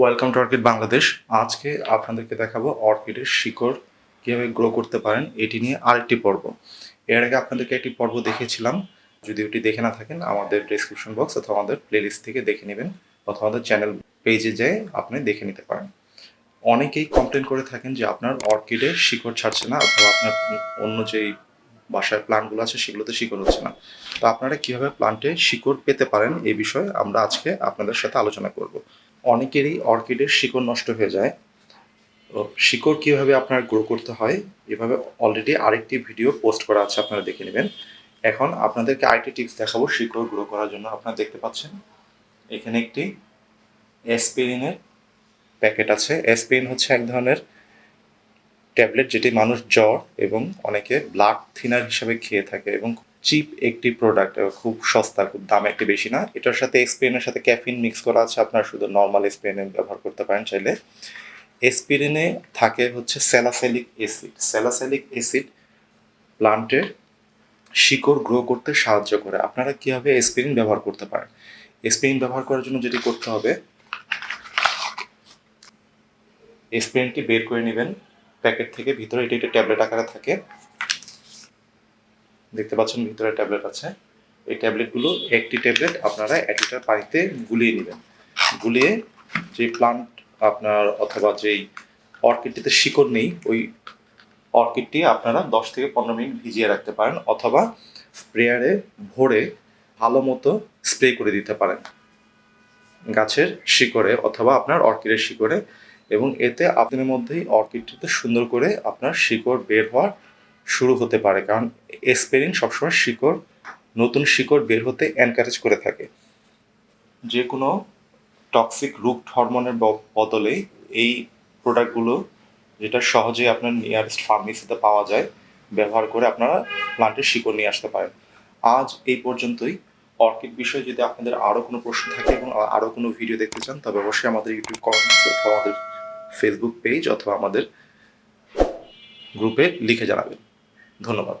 Welcome to orchid Bangladesh আজকে আপনাদেরকে দেখাবো অর্কিডের শিকড় কীভাবে গ্রো করতে পারেন, এটি নিয়ে আরেকটি পর্ব। এর আগে আপনাদেরকে একটি পর্ব দেখিয়েছিলাম। যদি ওটি দেখে না থাকেন, আমাদের ডিসক্রিপশন বক্স অথবা আমাদের প্লেলিস্ট থেকে দেখে নেবেন অথবা আমাদের চ্যানেল পেজে যেয়ে আপনি দেখে নিতে পারেন। অনেকেই কমপ্লেন করে থাকেন যে আপনার অর্কিডে শিকড় ছাড়ছে না অথবা আপনার অন্য যেই বাসায় প্লান্টগুলো আছে, সেগুলোতে শিকড় হচ্ছে না। তো আপনারা কীভাবে প্লান্টে শিকড় পেতে পারেন এই বিষয়ে আমরা আজকে আপনাদের সাথে আলোচনা করব। অনেকেরই অর্কিডের শিকড় নষ্ট হয়ে যায়। শিকড় কীভাবে আপনার গ্রো করতে হয়, এভাবে অলরেডি আরেকটি ভিডিও পোস্ট করা আছে, আপনারা দেখে নেবেন। এখন আপনাদেরকে আরেকটি টিপস দেখাবো শিকড় গ্রো করার জন্য, আপনারা দেখতে পাচ্ছেন। এখানে একটি এসপিরিনের প্যাকেট আছে। এসপিরিন হচ্ছে এক ধরনের ট্যাবলেট যেটি মানুষ জ্বর এবং অনেকে ব্লাড থিনার হিসাবে খেয়ে থাকে এবং চিপ একটি প্রোডাক্ট খুব সস্তা, খুব দাম একটি বেশি না। এটার সাথে এক্সপিরিনের সাথে ক্যাফিন মিক্স করা আছে। আপনার শুধু নর্মাল এসপিরিন ব্যবহার করতে পারেন চাইলে। এসপিরিনে থাকে হচ্ছে স্যালাসেলিক অ্যাসিড স্যালাসেলিক অ্যাসিড প্লান্টের শিকড় গ্রো করতে সাহায্য করে। আপনারা কীভাবে এসপিরিন ব্যবহার করতে পারেন? এসপিরিন ব্যবহার করার জন্য যেটি করতে হবে এসপিরিনটি বের করে নেবেন। প্যাকেট থেকে ভিতরে এটি একটি ট্যাবলেট আকারে থাকে। দেখতে পাচ্ছেন ভিতরে ট্যাবলেট আছে। এই ট্যাবলেটগুলো একটি ট্যাবলেট আপনারা এক লিটার পানিতে গুলিয়ে নেবেন। গুলিয়ে যে প্লান্ট আপনার অথবা যেই অর্কিডটিতে শিকড় নেই, ওই অর্কিডটি আপনারা দশ থেকে পনেরো মিনিট ভিজিয়ে রাখতে পারেন অথবা স্প্রেয়ারে ভরে ভালো মতো স্প্রে করে দিতে পারেন। গাছের শিকড়ে অথবা আপনার অর্কিডের শিকড়ে এবং এতে আপনার মধ্যেই অর্কিডটিতে সুন্দর করে আপনার শিকড় বের হওয়ার শুরু হতে পারে, কারণ এসপেরিন সবসময় শিকড়, নতুন শিকড় বের হতে এনকারেজ করে থাকে। যে কোনো টক্সিক রুট হরমোনের বদলে এই প্রোডাক্টগুলো যেটা সহজেই আপনার নিয়ারেস্ট ফার্মেসিতে পাওয়া যায়, ব্যবহার করে আপনারা প্লান্টের শিকড় নিয়ে আসতে পারেন। আজ এই পর্যন্তই। অর্কিড বিষয়ে যদি আপনাদের আরও কোনো প্রশ্ন থাকে এবং আরও কোনো ভিডিও দেখতে চান, তবে অবশ্যই আমাদের ইউটিউব কমেন্টস অথবা আমাদের ফেসবুক পেজ অথবা আমাদের গ্রুপে লিখে জানাবেন। ধন্যবাদ